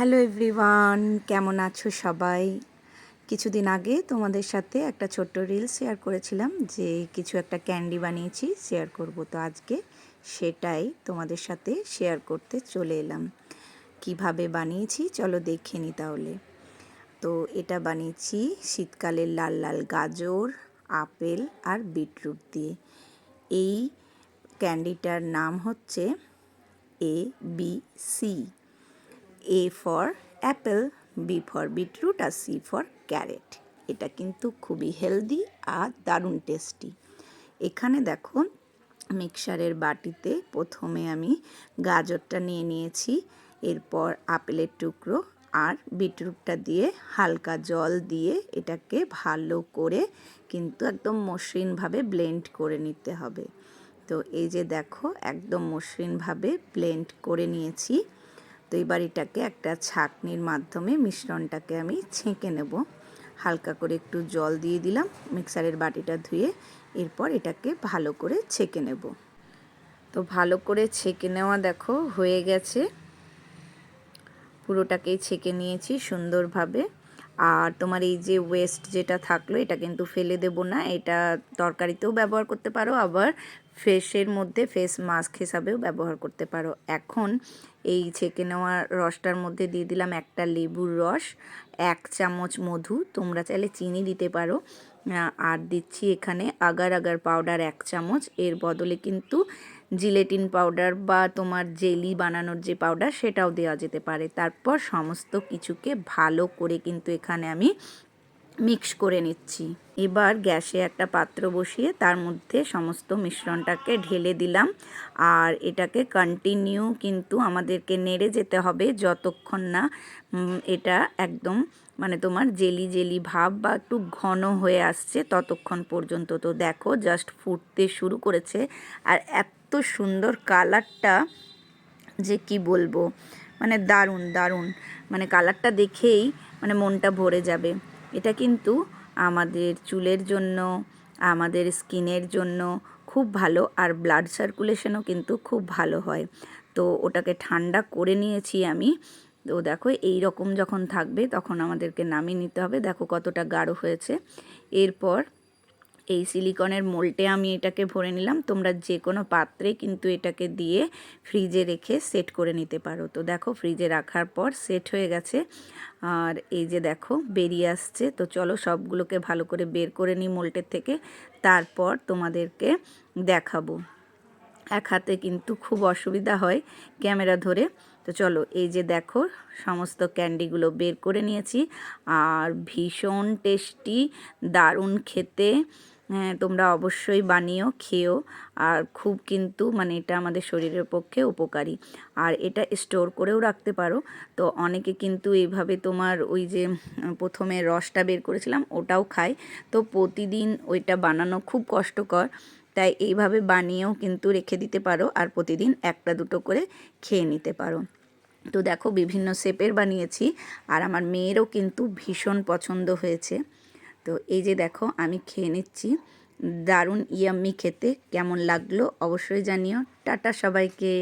Hello everyone কেমন আছো সবাই? কিছুদিন আগে তোমাদের সাথে একটা ছোট্ট রিল শেয়ার করেছিলাম, যে কিছু একটা ক্যান্ডি বানিয়েছি শেয়ার করব। তো আজকে সেটাই তোমাদের সাথে শেয়ার করতে চলে এলাম। কীভাবে বানিয়েছি চলো দেখে নি তাহলে। তো এটা বানিয়েছি শীতকালের লাল লাল গাজর, আপেল আর বিটরুট দিয়ে। এই ক্যান্ডিটার নাম হচ্ছে A B C A for apple B for beetroot R C for carrot এটা কিন্তু খুবই হেলদি আর দারুণ টেস্টি এখানে দেখো মিক্সারের বাটিতে প্রথমে আমি গাজরটা নিয়ে নিয়েছি, এরপর আপেলের টুকরো আর বিটরুটটা দিয়ে হালকা জল দিয়ে এটাকে ভালো করে কিন্তু একদম মসৃণভাবে ব্লেন্ড করে নিতে হবে। তো এই যে দেখো, একদম মসৃণভাবে ব্লেন্ড করে নিয়েছি। তো এই বাড়িটাকে একটা ছাঁকনির মাধ্যমে মিশ্রণটাকে আমি ছেঁকে নেব। হালকা করে একটু জল দিয়ে দিলাম, মিক্সারের বাটিটা ধুয়ে এরপর এটাকে ভালো করে ছেঁকে নেব। তো ভালো করে ছেঁকে নেওয়া দেখো হয়ে গেছে। পুরোটাকেই ছেঁকে নিয়েছি সুন্দরভাবে। আর তোমার এই যে ওয়েস্ট যেটা থাকল, এটা কিন্তু ফেলে দেব না। এটা তরকারিতেও ব্যবহার করতে পারো, আবার ফেসের মধ্যে ফেস মাস্ক হিসাবেও ব্যবহার করতে পারো। এখন এই ছেঁকে নেওয়া রসটার মধ্যে দিয়ে দিলাম একটা লেবুর রস, এক চামচ মধু, তোমরা চাইলে চিনি দিতে পারো। আর দিচ্ছি এখানে আগার আগার পাউডার এক চামচ। এর বদলে কিন্তু জিলেটিন পাউডার বা তোমার জেলি বানানোর যে পাউডার, সেটাও দেওয়া যেতে পারে। তারপর সমস্ত কিছুকে ভালো করে কিন্তু এখানে আমি মিক্স করে নিচ্ছি। এবার গ্যাসে একটা পাত্র বসিয়ে তার মধ্যে সমস্ত মিশ্রণটাকে ঢেলে দিলাম। আর এটাকে কন্টিনিউ কিন্তু আমাদেরকে নেড়ে যেতে হবে যতক্ষণ না এটা একদম মানে তোমার জেলি জেলি ভাব বা একটু ঘন হয়ে আসছে ততক্ষণ পর্যন্ত। তো দেখো জাস্ট ফুটতে শুরু করেছে। আর এত সুন্দর কালারটা যে কি বলব? মানে দারুণ দারুণ। মানে কালারটা দেখেই মানে মনটা ভরে যাবে। এটা কিন্তু আমাদের চুলের জন্য, আমাদের স্কিনের জন্য খুব ভালো আর ব্লাড সার্কুলেশনও কিন্তু খুব ভালো হয়। তো ওটাকে ঠান্ডা করে নিয়েছি আমি। তো দেখো এই রকম যখন থাকবে তখন আমাদেরকে নামিয়ে নিতে হবে। দেখো কতটা গাঢ় হয়েছে। এরপর এই সিলিকনের মোল্টে আমি এটাকে ভরে নিলাম। তোমরা যে কোনো পাত্রে কিন্তু এটাকে দিয়ে ফ্রিজে রেখে সেট করে নিতে পারো। তো দেখো ফ্রিজে রাখার পর সেট হয়ে গেছে। আর এই যে দেখো বেরিয়ে আসছে। তো চলো সবগুলোকে ভালো করে বের করে নিই মোল্টের থেকে। তারপর তোমাদেরকে দেখাবো। এক হাতে কিন্তু খুব অসুবিধা হয় ক্যামেরা ধরে। তো চলো এই যে দেখো সমস্ত ক্যান্ডিগুলো বের করে নিয়েছি। আর ভীষণ টেস্টি দারুণ খেতে। তোমরা অবশ্যই বানিও, খেও। আর খুব কিন্তু মানে এটা আমাদের শরীরের পক্ষে উপকারী। আর এটা স্টোর করেও রাখতে পারো। তো অনেকে কিন্তু এইভাবে তোমার ওই যে প্রথমে রসটা বের করেছিলাম, ওটাও খায়। তো প্রতিদিন ওইটা বানানো খুব কষ্টকর। তাই এইভাবে বানিয়েও কিন্তু রেখে দিতে পারো। আর প্রতিদিন একটা দুটো করে খেয়ে নিতে পারো। তো দেখো, বিভিন্ন শেপের বানিয়েছি। আর আমার মেয়েরও কিন্তু ভীষণ পছন্দ হয়েছে। তো এই যে দেখো, আমি খেয়ে নিচ্ছি। দারুণ ইয়াম্মি খেতে। কেমন লাগল অবশ্যই জানিও। টাটা সবাইকে।